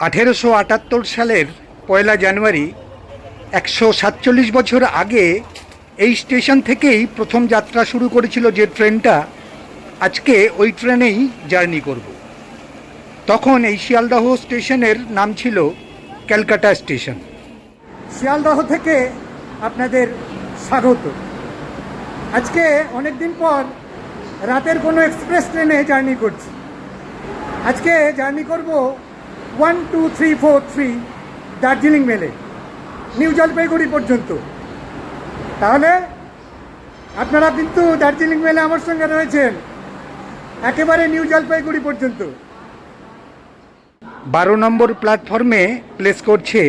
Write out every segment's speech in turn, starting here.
আঠেরোশো আটাত্তর সালের পয়লা জানুয়ারি, একশো সাতচল্লিশ বছর আগে এই স্টেশন থেকেই প্রথম যাত্রা শুরু করেছিল যে ট্রেনটা। আজকে ওই ট্রেনেই জার্নি করব। তখন এই শিয়ালদাহ স্টেশনের নাম ছিল ক্যালকাটা স্টেশন। শিয়ালদাহ থেকে আপনাদের স্বাগত। আজকে অনেক দিন পর রাতের কোনো এক্সপ্রেস ট্রেনে জার্নি করছি। আজকে জার্নি করব one two three four three Darjeeling মেলে নিউ জলপাইগুড়ি পর্যন্ত তাহলে আপনারা কিন্তু দার্জিলিং মেলে আমার সঙ্গে রয়েছেন একেবারে নিউ জলপাইগুড়ি পর্যন্ত বারো নম্বর প্ল্যাটফর্মে প্লেস করছে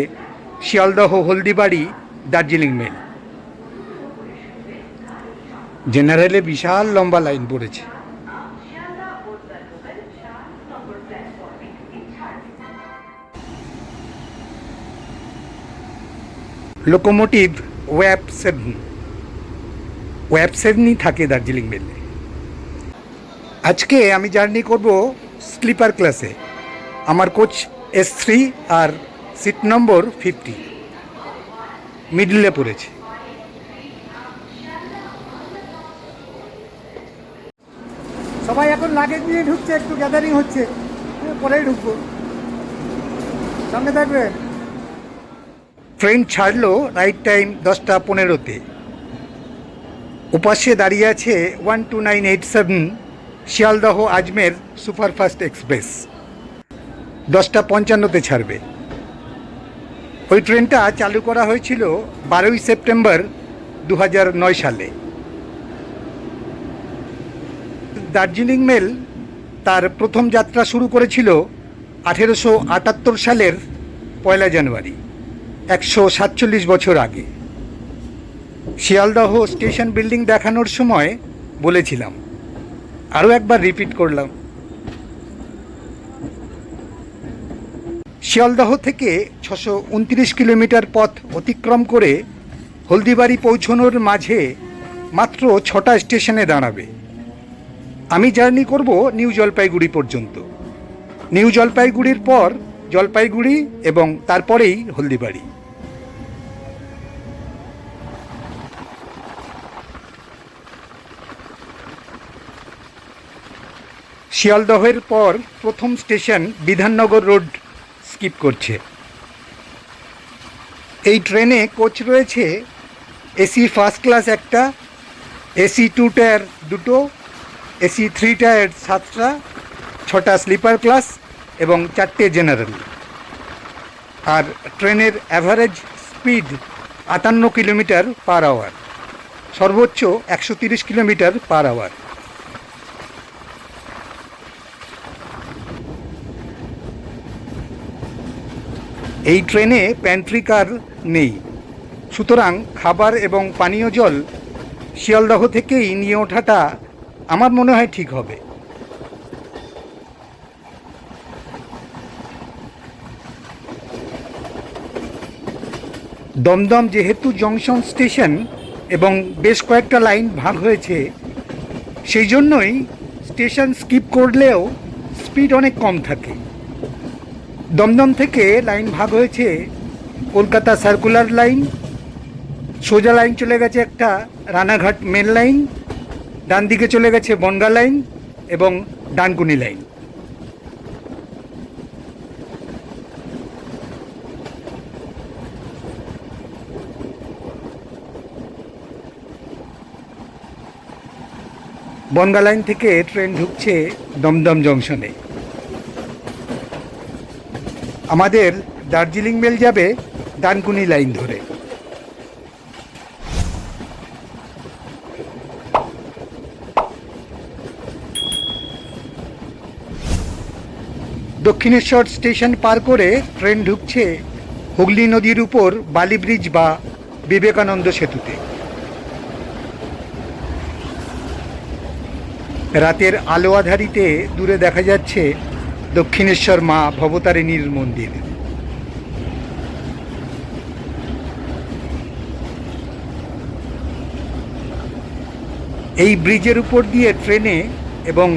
শিয়ালদহ হলদিবাড়ি দার্জিলিং মেল। জেনারেলে বিশাল লম্বা লাইন পড়েছে। Locomotive wave seven web seven i থাকে দার্জিলিং মেলে। আজকে আমি জার্নি করব স্লিপার ক্লাসে। আমার কোচ এস থ্রি আর সিট নম্বর ফিফটি মিডলে পড়েছে। সবাই এখন লাগেজ নিয়ে ঢুকছে, একটু গ্যাদারিং হচ্ছে। পরেই ঢুকবো। সঙ্গে থাকবেন? ট্রেন ছাড়লো রাইট টাইম দশটা পনেরোতে। ওপাশে দাঁড়িয়ে আছে one two nine eight seven Sealdah Ajmer superfast express. দশটা পঞ্চান্নতে ছাড়বে। ওই ট্রেনটা চালু করা হয়েছিল বারোই সেপ্টেম্বর দু নয় সালে। দার্জিলিং মেল তার প্রথম যাত্রা শুরু করেছিল আঠেরোশো আটাত্তর সালের পয়লা জানুয়ারি। একশো সাতচল্লিশ বছর আগে। শিয়ালদহ স্টেশন বিল্ডিং দেখানোর সময় বলেছিলাম। আরও একবার রিপিট করলাম। শিয়ালদহ থেকে ছশো উনত্রিশ কিলোমিটার পথ অতিক্রম করে হলদিবাড়ি পৌঁছনোর মাঝে মাত্র ছটা স্টেশনে দাঁড়াবে। আমি জার্নি করব নিউ জলপাইগুড়ি পর্যন্ত। নিউ জলপাইগুড়ির পর জলপাইগুড়ি এবং তারপরেই হলদিবাড়ি। শিয়ালদহের পর প্রথম স্টেশন বিধাননগর রোড স্কিপ করছে। এই ট্রেনে কোচ রয়েছে, এসি ফার্স্ট ক্লাস একটা, এসি টু টায়ার দুটো, এসি থ্রি টায়ার সাতটা, ছটা স্লিপার ক্লাস এবং চারটে জেনারেল। আর ট্রেনের অ্যাভারেজ স্পিড আটান্ন কিলোমিটার পার আওয়ার, সর্বোচ্চ একশো তিরিশ কিলোমিটার পার আওয়ার। এই ট্রেনে প্যান্ট্রি কার নেই। সুতরাং খাবার এবং পানীয় জল শিয়ালদহ থেকেই নিয়ে ওঠাটা আমার মনে হয় ঠিক হবে। দমদম যেহেতু জংশন স্টেশন এবং বেশ কয়েকটা লাইন ভাগ হয়েছে, সেই জন্যই স্টেশন স্কিপ করলেও স্পিড অনেক কম থাকে। দমদম থেকে লাইন ভাগ হয়েছে কলকাতা সার্কুলার লাইন সোজা লাইন চলে গেছে একটা রানাঘাট মেন লাইন ডান দিকে চলে গেছে বনগা লাইন এবং ডানকুনি লাইন বনগা লাইন থেকে ট্রেন ঢুকছে দমদম জংশনে আমাদের দার্জিলিং মেল যাবে ডানকুনি লাইন ধরে। দক্ষিণেশ্বর স্টেশন পার করে ট্রেন ঢুকছে হুগলি নদীর উপর বালি ব্রিজ বা বিবেকানন্দ সেতুতে। রাতের আলো আধারিতে দূরে দেখা যাচ্ছে দক্ষিণেশ্বর মা ভবতারিণীর মন্দির। এই ব্রিজের উপর দিয়ে ট্রেনে এবং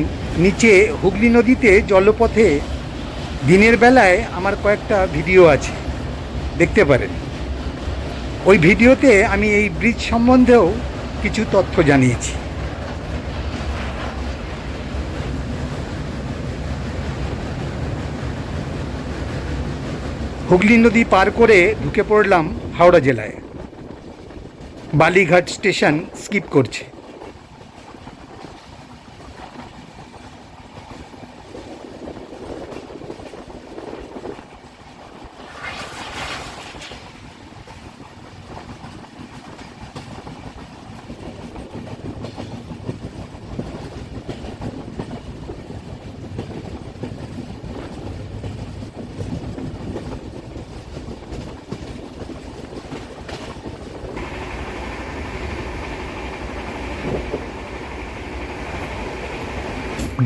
নিচে হুগলি নদীতে জলপথে দিনের বেলায় আমার কয়েকটা ভিডিও আছে, দেখতে পারেন। ওই ভিডিওতে আমি এই ব্রিজ সম্বন্ধেও কিছু তথ্য জানিয়েছি। হুগলি নদী পার করে ঢুকে পড়লাম হাওড়া জেলায়। বালিঘাট স্টেশন স্কিপ করছে।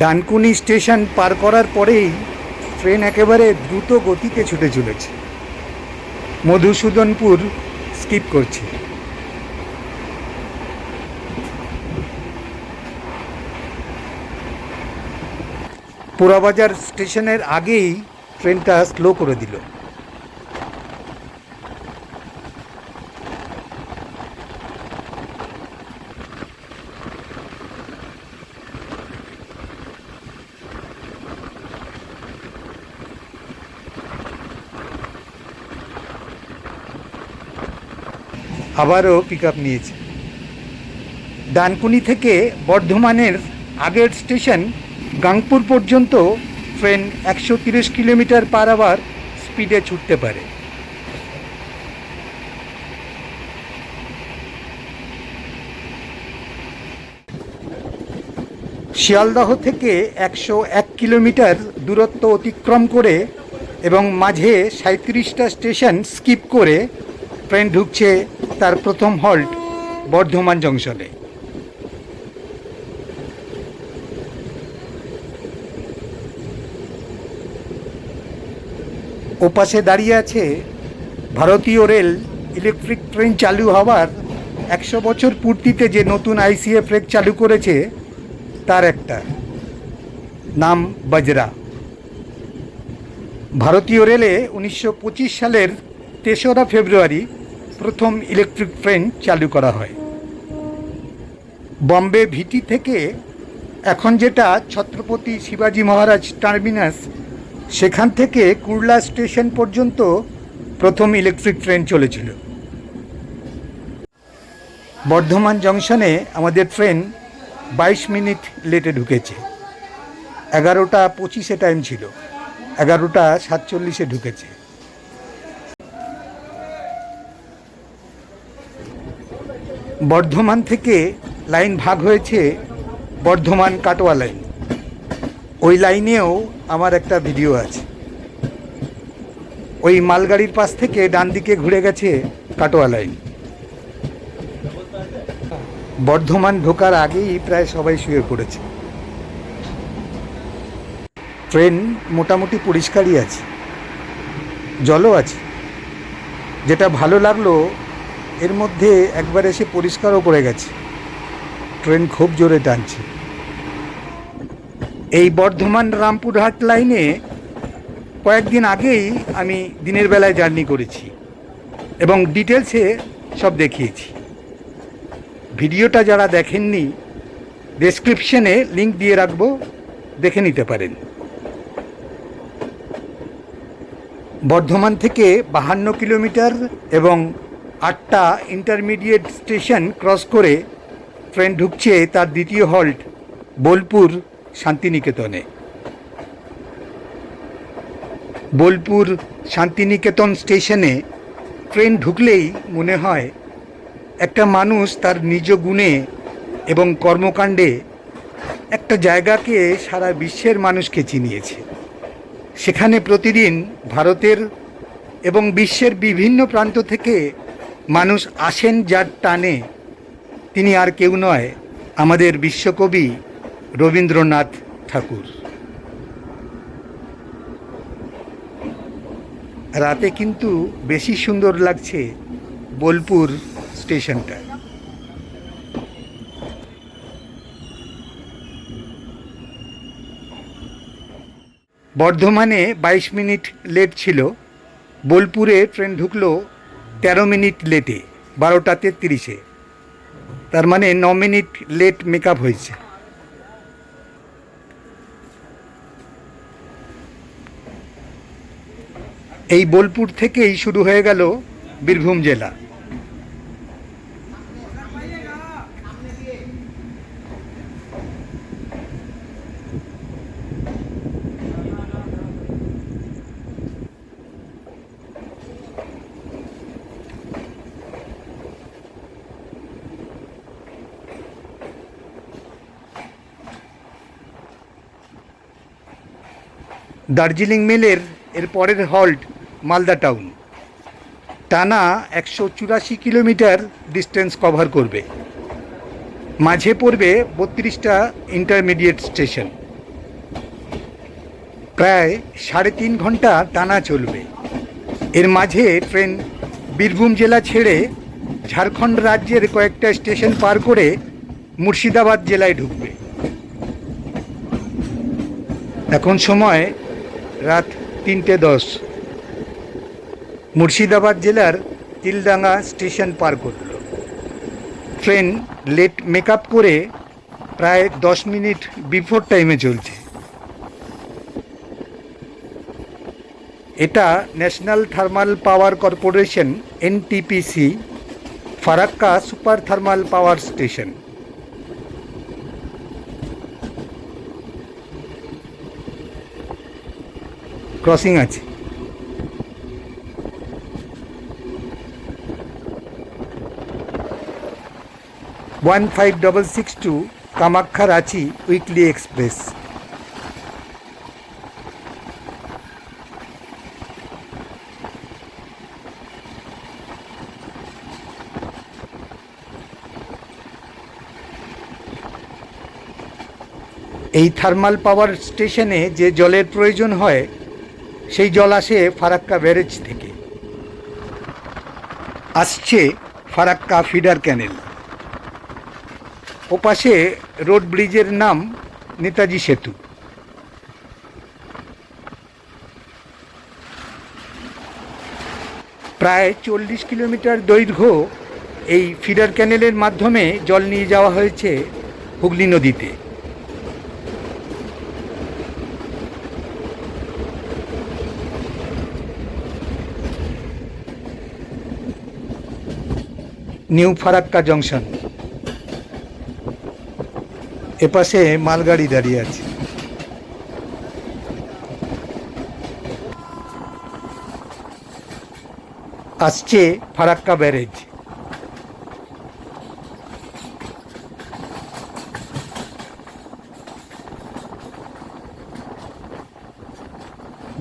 ডানকুনি স্টেশন পার করার পরেই ট্রেন একেবারে দ্রুত গতিতে ছুটে চলেছে। মধুসূদনপুর স্কিপ করছে। পোড়াবাজার স্টেশনের আগেই ট্রেনটা স্লো করে দিল। আবারও পিক আপ নিয়েছে। ডানকুনি থেকে বর্ধমানের আগের স্টেশন গাংপুর পর্যন্ত ট্রেন একশো তিরিশ কিলোমিটার পার আওয়ার স্পিডে ছুটতে পারে। শিয়ালদহ থেকে একশো এক কিলোমিটার দূরত্ব অতিক্রম করে এবং মাঝে সাঁত্রিশটা স্টেশন স্কিপ করে ট্রেন ঢুকছে তার প্রথম হল্ট বর্ধমান জংশনে। ওপাশে দাঁড়িয়ে আছে ভারতীয় রেল, ইলেকট্রিক ট্রেন চালু হওয়ার একশো বছর পূর্তিতে যে নতুন আইসিএফ রেক চালু করেছে, তার একটা। নাম বজরা। ভারতীয় রেলে উনিশশো পঁচিশ সালের তেসরা ফেব্রুয়ারি প্রথম ইলেকট্রিক ট্রেন চালু করা হয়। বম্বে ভিটি থেকে এখন যেটা ছত্রপতি শিবাজি মহারাজ টার্মিনাস, সেখান থেকে কুর্লা স্টেশন পর্যন্ত প্রথম ইলেকট্রিক ট্রেন চলেছিল। বর্ধমান জংশনে আমাদের ট্রেন বাইশ মিনিট লেটে ঢুকেছে। এগারোটা পঁচিশে টাইম ছিল। এগারোটা সাতচল্লিশে ঢুকেছে। বর্ধমান থেকে লাইন ভাগ হয়েছে বর্ধমান কাটোয়া লাইন। ওই লাইনেও আমার একটা ভিডিও আছে। ওই মালগাড়ির পাশ থেকে ডান দিকে ঘুরে গেছে কাটোয়া লাইন। বর্ধমান ঢোকার আগেই প্রায় সবাই শুয়ে পড়েছে। ট্রেন মোটামুটি পরিষ্কারই আছে। জলও আছে। যেটা ভালো লাগল এর মধ্যে একবার এসে পরিষ্কারও করে গেছে। ট্রেন খুব জোরে টানছে। এই বর্ধমান রামপুরহাট লাইনে কয়েকদিন আগেই আমি দিনের বেলায় জার্নি করেছি এবং ডিটেলসে সব দেখিয়েছি। ভিডিওটা যারা দেখেননি ডেসক্রিপশনে লিংক দিয়ে রাখব, দেখে নিতে পারেন। বর্ধমান থেকে বাহান্ন কিলোমিটার এবং আটটা ইন্টারমিডিয়েট স্টেশন ক্রস করে ট্রেন ঢুকছে তার দ্বিতীয় হল্ট বোলপুর শান্তিনিকেতনে। বোলপুর শান্তিনিকেতন স্টেশনে ট্রেন ঢুকলেই মনে হয় একটা মানুষ তার নিজ গুণে এবং কর্মকাণ্ডে একটা জায়গাকে সারা বিশ্বের মানুষকে চিনিয়েছে। সেখানে প্রতিদিন ভারতের এবং বিশ্বের বিভিন্ন প্রান্ত থেকে মানুষ আসেন যার টানে, তিনি আর কেউ নয়, আমাদের বিশ্বকবি রবীন্দ্রনাথ ঠাকুর। রাতে কিন্তু বেশি সুন্দর লাগছে বোলপুর স্টেশনটা। বর্ধমানে বাইশ মিনিট লেট ছিল, বোলপুরে ট্রেন ঢুকলো তেরো মিনিট লেটে বারোটা তেত্রিশে তার মানে ন মিনিট লেট মেকআপ হয়েছে। এই বোলপুর থেকেই শুরু হয়ে গেল বীরভূম জেলা। দার্জিলিং মেলের এর পরের হল্ট মালদা টাউন। টানা একশো চুরাশি কিলোমিটার ডিস্টেন্স কভার করবে। মাঝে পড়বে বত্রিশটা ইন্টারমিডিয়েট স্টেশন। প্রায় সাড়ে তিন ঘণ্টা টানা চলবে। এর মাঝে ট্রেন বীরভূম জেলা ছেড়ে ঝাড়খণ্ড রাজ্যের কয়েকটা স্টেশন পার করে মুর্শিদাবাদ জেলায় ঢুকবে। এখন সময় রাত তিনটে দশ। মুর্শিদাবাদ জেলার তিলডাঙ্গা স্টেশন পার করল। ট্রেন লেট মেকআপ করে প্রায় দশ মিনিট বিফোর টাইমে চলছে। এটা national thermal power corporation, NTPC, Farakka super thermal power station. Crossing আছে। One five double six two Kamakhya Ranchi weekly express. এই থার্মাল পাওয়ার স্টেশনে যে জলের প্রয়োজন হয় সেই জল আসে ফারাক্কা ব্যারেজ থেকে। আসছে ফারাক্কা ফিডার ক্যানেল। ওপাশে রোড ব্রিজের নাম নেতাজি সেতু। প্রায় চল্লিশ কিলোমিটার দৈর্ঘ্য এই ফিডার ক্যানেলের মাধ্যমে জল নিয়ে যাওয়া হয়েছে হুগলি নদীতে। New Farakka junction. এপাশে মালগাড়ি দাঁড়িয়ে আছে। আসছে ফারাক্কা ব্যারেজ।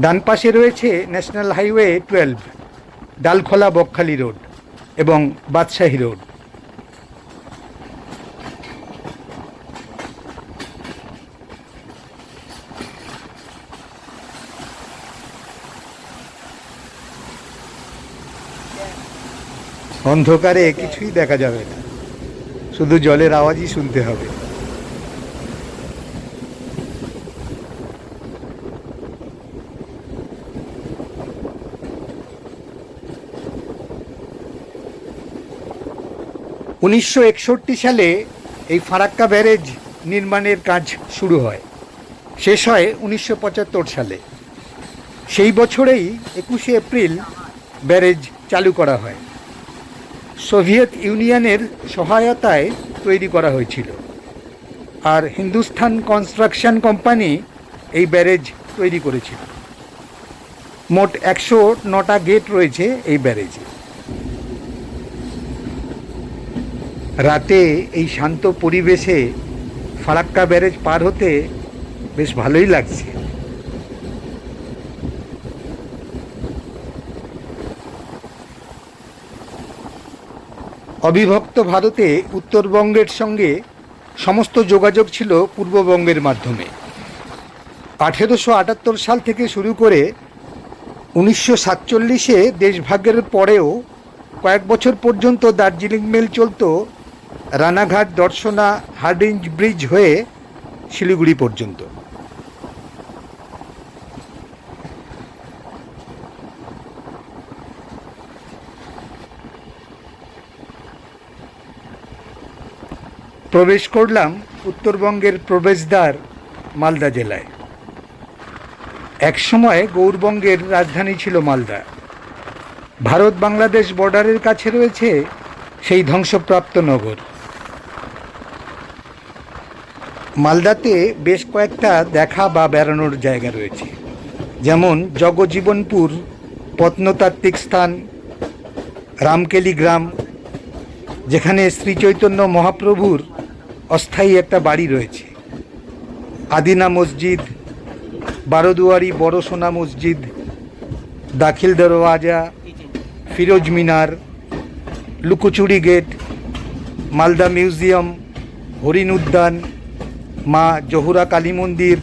ডান পাশে রয়েছে national highway twelve, Dalkhola Bakkhali road. এবং বাদশাহী রোড। অন্ধকারে কিছুই দেখা যাবে না। শুধু জলের আওয়াজই শুনতে হবে। উনিশশো একষট্টি সালে এই ফারাক্কা ব্যারেজ নির্মাণের কাজ শুরু হয়। শেষ হয় উনিশশো পঁচাত্তর সালে। সেই বছরেই একুশে এপ্রিল ব্যারেজ চালু করা হয়। সোভিয়েত ইউনিয়নের সহায়তায় তৈরি করা হয়েছিল। আর হিন্দুস্থান কনস্ট্রাকশন কোম্পানি এই ব্যারেজ তৈরি করেছিল। মোট একশো নটা গেট রয়েছে এই ব্যারেজে। রাতে এই শান্ত পরিবেশে ফারাক্কা ব্যারেজ পার হতে বেশ ভালোই লাগছে। অবিভক্ত ভারতে উত্তরবঙ্গের সঙ্গে সমস্ত যোগাযোগ ছিল পূর্ববঙ্গের মাধ্যমে। আঠেরোশো আটাত্তর সাল থেকে শুরু করে উনিশশো সাতচল্লিশে দেশভাগের পরেও কয়েক বছর পর্যন্ত দার্জিলিং মেল চলতো রানাঘাট, দর্শনা, হার্ডিঞ্জ ব্রিজ হয়ে শিলিগুড়ি পর্যন্ত। প্রবেশ করলাম উত্তরবঙ্গের প্রবেশদ্বার মালদা জেলায়। একসময় গৌরবঙ্গের রাজধানী ছিল মালদা। ভারত বাংলাদেশ বর্ডারের কাছে রয়েছে সেই ধ্বংসপ্রাপ্ত নগর। মালদাতে বেশ কয়েকটা দেখা বা বেড়ানোর জায়গা রয়েছে। যেমন জগজীবনপুর প্রত্নতাত্ত্বিক স্থান, রামকেলি গ্রাম, যেখানে শ্রী চৈতন্য মহাপ্রভুর অস্থায়ী একটা বাড়ি রয়েছে। আদিনা মসজিদ, বারোদুয়ারি বড় সোনা মসজিদ, দাখিল দরওয়াজা, ফিরোজ মিনার লুকোচুরি গেট, মালদা মিউজিয়াম, হরিণ উদ্যান, মা জহুরা কালী মন্দির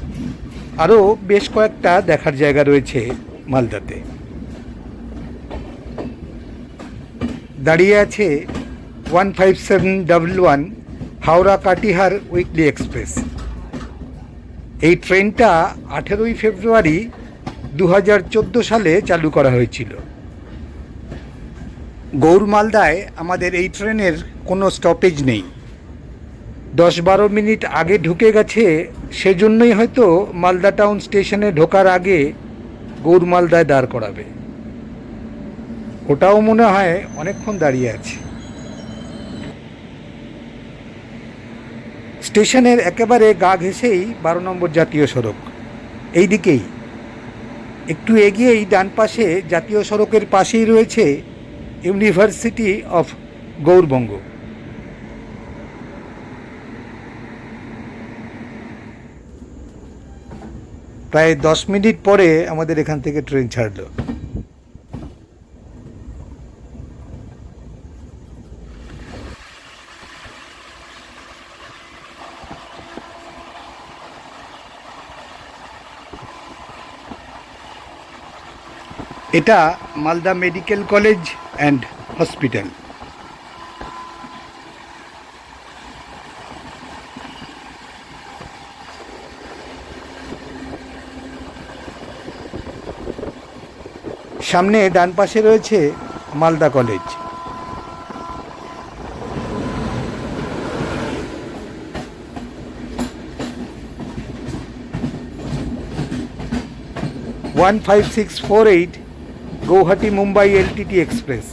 আরও বেশ কয়েকটা দেখার জায়গা রয়েছে মালদাতে। দাঁড়িয়ে আছে one five seven double one Howrah Katihar weekly express. এই ট্রেনটা আঠেরোই ফেব্রুয়ারি দু হাজার চোদ্দ সালে চালু করা হয়েছিল। গৌরমালদায় আমাদের এই ট্রেনের কোনো স্টপেজ নেই। দশ বারো মিনিট আগে ঢুকে গেছে, সেজন্যই হয়তো মালদা টাউন স্টেশনে ঢোকার আগে গৌরমালদায় দাঁড় করাবে। ওটাও মনে হয় অনেকক্ষণ দাঁড়িয়ে আছে। স্টেশনের একেবারে গা ঘেঁষেই বারো নম্বর জাতীয় সড়ক। এই দিকেই একটু এগিয়েই ডান পাশে জাতীয় সড়কের পাশেই রয়েছে ইউনিভার্সিটি অফ গৌরবঙ্গ প্রায় দশ মিনিট পরে আমাদের এখান থেকে ট্রেন ছাড়লো। এটা Malda medical college and hospital সামনে ডান পাশে রয়েছে Malda college. One five six four eight Gauhati Mumbai LTT express.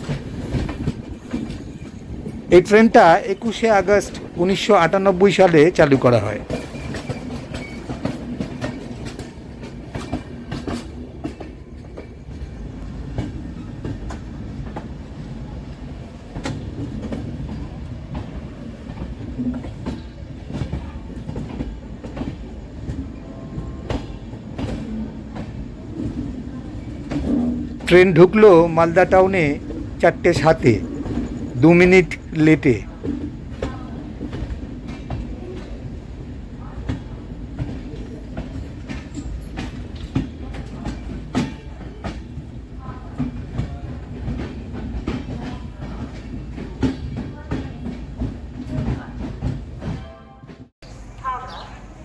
এই ট্রেনটা একুশে আগস্ট উনিশশো আটানব্বই সালে চালু করা হয়। ট্রেন ঢুকলো মালদা টাউনে চারটে সাতে, দু মিনিট লেটে।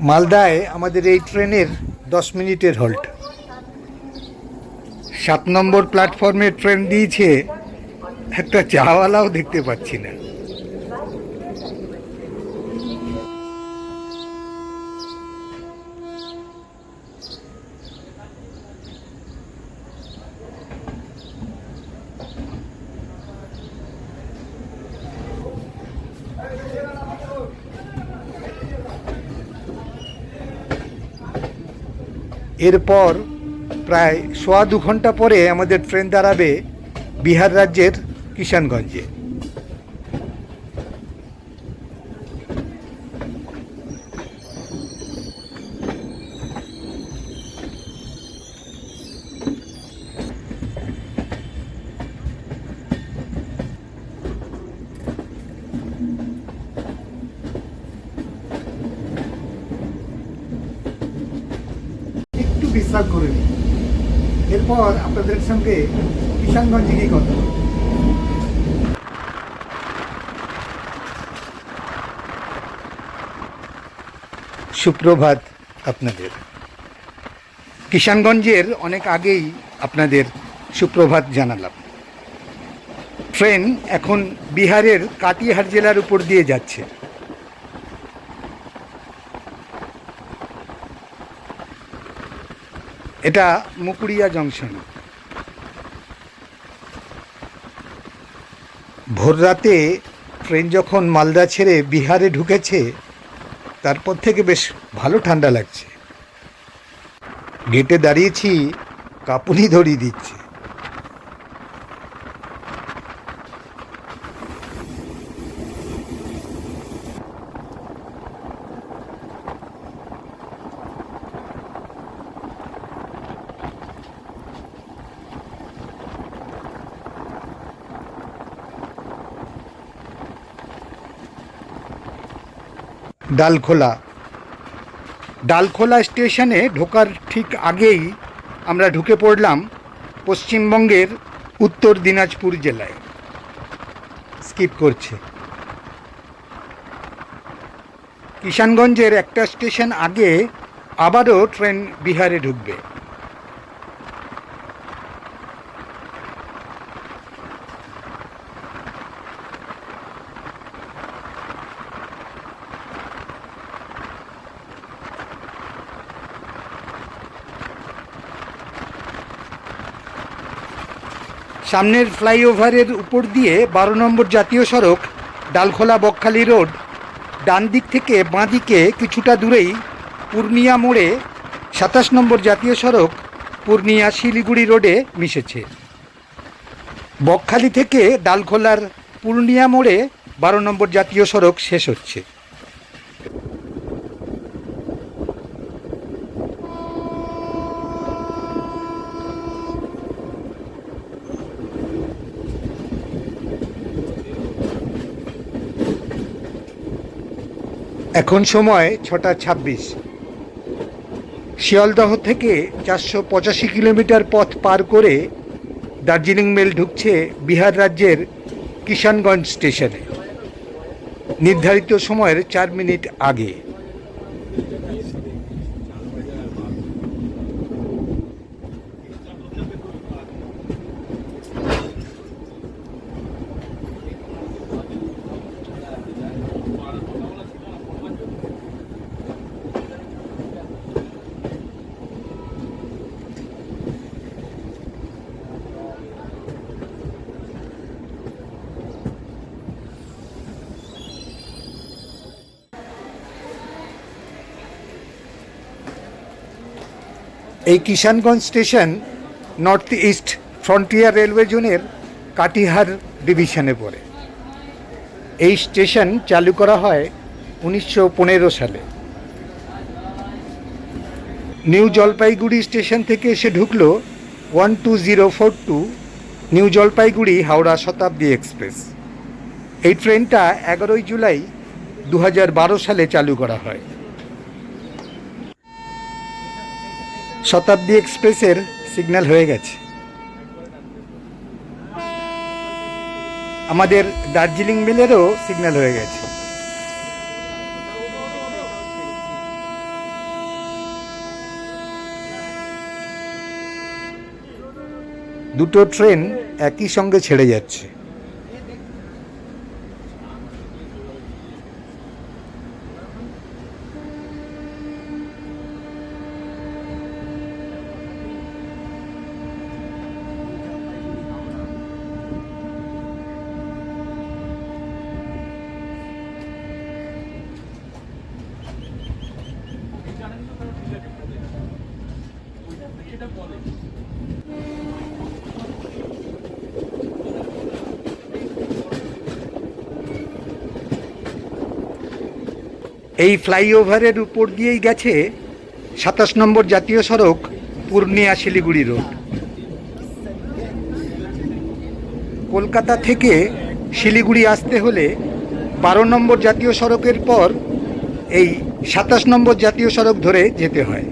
মালদায় আমাদের এই ট্রেনের দশ মিনিটের হল্ট। সাত নম্বর প্ল্যাটফর্মে ট্রেন দিয়েছে একটা চাওয়ালাও দেখতে পাচ্ছি না। এরপর প্রায় সোয়া দু ঘণ্টা পরে আমাদের ট্রেন দাঁড়াবে বিহার রাজ্যের কিষানগঞ্জে। বিশ্রাম করে এরপর আপনাদের সঙ্গে কিষানগঞ্জে গিয়ে কথা। সুপ্রভাত আপনাদের। কিষানগঞ্জের অনেক আগেই আপনাদের সুপ্রভাত জানালাম। ট্রেন এখন বিহারের কাটিহার জেলার উপর দিয়ে যাচ্ছে। এটা মুকুড়িয়া জংশন। ভোররাতে ট্রেন যখন মালদা ছেড়ে বিহারে ঢুকেছে, তারপর থেকে বেশ ভালো ঠান্ডা লাগছে। গেটে দাঁড়িয়েছি, কাপুনি ধরিয়ে দিচ্ছে। ডালখোলা। ডালখোলা স্টেশনে ঢোকার ঠিক আগেই আমরা ঢুকে পড়লাম পশ্চিমবঙ্গের উত্তর দিনাজপুর জেলায়। স্কিপ করছে। কিষানগঞ্জের একটা স্টেশন আগে আবারও ট্রেন বিহারে ঢুকবে। সামনের ফ্লাইওভারের উপর দিয়ে বারো নম্বর জাতীয় সড়ক, ডালখোলা বকখালি রোড, ডান দিক থেকে বাঁ দিকে কিছুটা দূরেই পূর্ণিয়া মোড়ে সাতাশ নম্বর জাতীয় সড়ক পূর্ণিয়া শিলিগুড়ি রোডে মিশেছে। বকখালি থেকে ডালখোলার পূর্ণিয়া মোড়ে বারো নম্বর জাতীয় সড়ক শেষ হচ্ছে। এখন সময় ছটা ছাব্বিশ। শিয়ালদহ থেকে চারশো পঁচাশি কিলোমিটার পথ পার করে দার্জিলিং মেল ঢুকছে বিহার রাজ্যের কিষানগঞ্জ স্টেশনে। নির্ধারিত সময়ের চার মিনিট আগে। এই Kishanganj station north east frontier railway জোনের কাটিহার ডিভিশনে পড়ে। এই স্টেশন চালু করা হয় উনিশশো পনেরো সালে। নিউ জলপাইগুড়ি স্টেশন থেকে এসে ঢুকলো one two zero four two new Jalpaiguri Howrah Shatabdi express. এই ট্রেনটা এগারোই জুলাই দু হাজার বারো সালে চালু করা হয়। শতাব্দী এক্সপ্রেসের সিগন্যাল হয়ে গেছে। আমাদের দার্জিলিং মেলেরও সিগন্যাল হয়ে গেছে। দুটো ট্রেন একই সঙ্গে ছেড়ে যাচ্ছে। এই ফ্লাইওভারের উপর দিয়েই গেছে সাতাশ নম্বর জাতীয় সড়ক, পূর্ণিয়া শিলিগুড়ি রোড। কলকাতা থেকে শিলিগুড়ি আসতে হলে বারো নম্বর জাতীয় সড়কের পর এই সাতাশ নম্বর জাতীয় সড়ক ধরে যেতে হয়।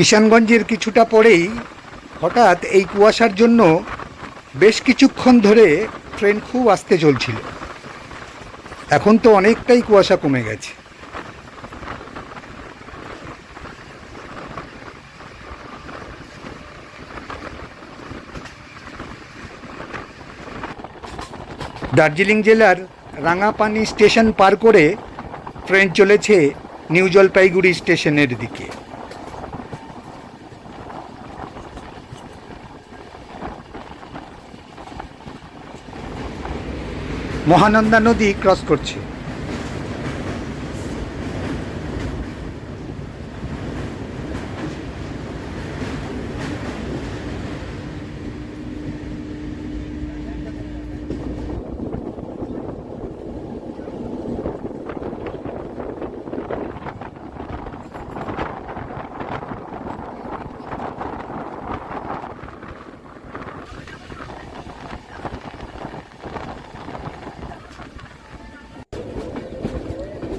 কিষানগঞ্জের কিছুটা পরেই হঠাৎ এই কুয়াশার জন্য বেশ কিছুক্ষণ ধরে ট্রেন খুব আস্তে চলছিল। এখন তো অনেকটাই কুয়াশা কমে গেছে। দার্জিলিং জেলার রাঙাপানি স্টেশন পার করে ট্রেন চলেছে নিউ জলপাইগুড়ি স্টেশনের দিকে। মহানন্দা নদী ক্রস করছে।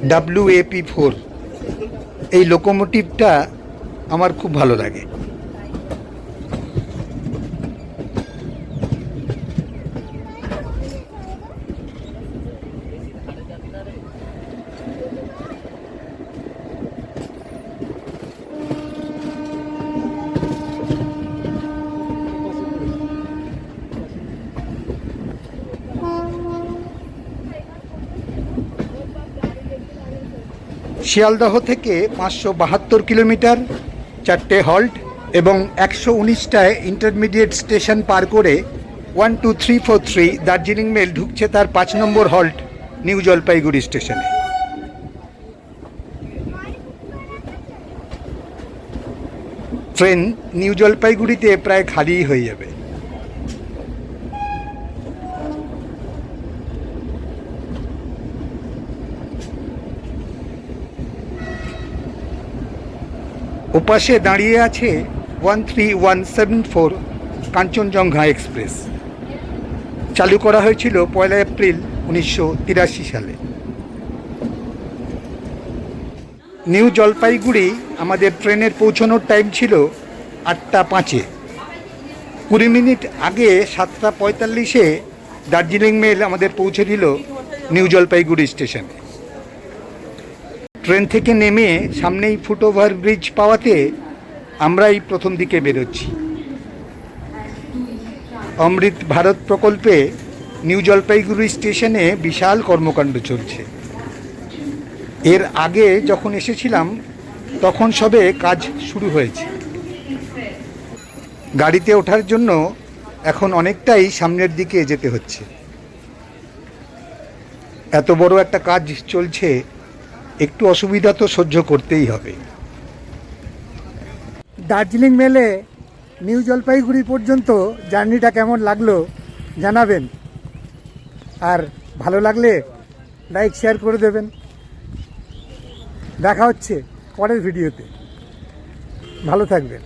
ডাব্লিউ ফোর এই লোকোমোটিভটা আমার খুব ভালো লাগে। শিয়ালদহ থেকে পাঁচশো বাহাত্তর কিলোমিটার, চারটে হল্ট এবং একশো উনিশটায় ইন্টারমিডিয়েট স্টেশন পার করে one two three four three Darjeeling mail ঢুকছে তার পাঁচ নম্বর হল্ট, নিউ জলপাইগুড়ি স্টেশনে। ট্রেন নিউ জলপাইগুড়িতে প্রায় খালিই হয়ে যাবে। ওপাশে দাঁড়িয়ে আছে one three one seven four Kanchenjunga express. চালু করা হয়েছিল পয়লা এপ্রিল উনিশশো তিরাশি সালে। নিউ জলপাইগুড়ি আমাদের ট্রেনের পৌঁছানোর টাইম ছিল আটটা পাঁচে। কুড়ি মিনিট আগে সাতটা পঁয়তাল্লিশে দার্জিলিং মেল আমাদের পৌঁছে দিল নিউ জলপাইগুড়ি স্টেশনে। ট্রেন থেকে নেমে সামনেই ফুটওভার ব্রিজ পাওয়াতে আমরাই প্রথম দিকে বেরোচ্ছি। অমৃত ভারত প্রকল্পে নিউ জলপাইগুড়ি স্টেশনে বিশাল কর্মকাণ্ড চলছে। এর আগে যখন এসেছিলাম, তখন সবে কাজ শুরু হয়েছে। গাড়িতে ওঠার জন্য এখন অনেকটাই সামনের দিকে যেতে হচ্ছে। এত বড় একটা কাজ চলছে একটু অসুবিধা তো সহ্য করতেই হবে। দার্জিলিং মেলে নিউ জলপাইগুড়ি পর্যন্ত জার্নিটা কেমন লাগল জানাবেন। আর ভালো লাগলে লাইক, শেয়ার করে দেবেন। দেখা হচ্ছে পরের ভিডিওতে। ভালো থাকবেন।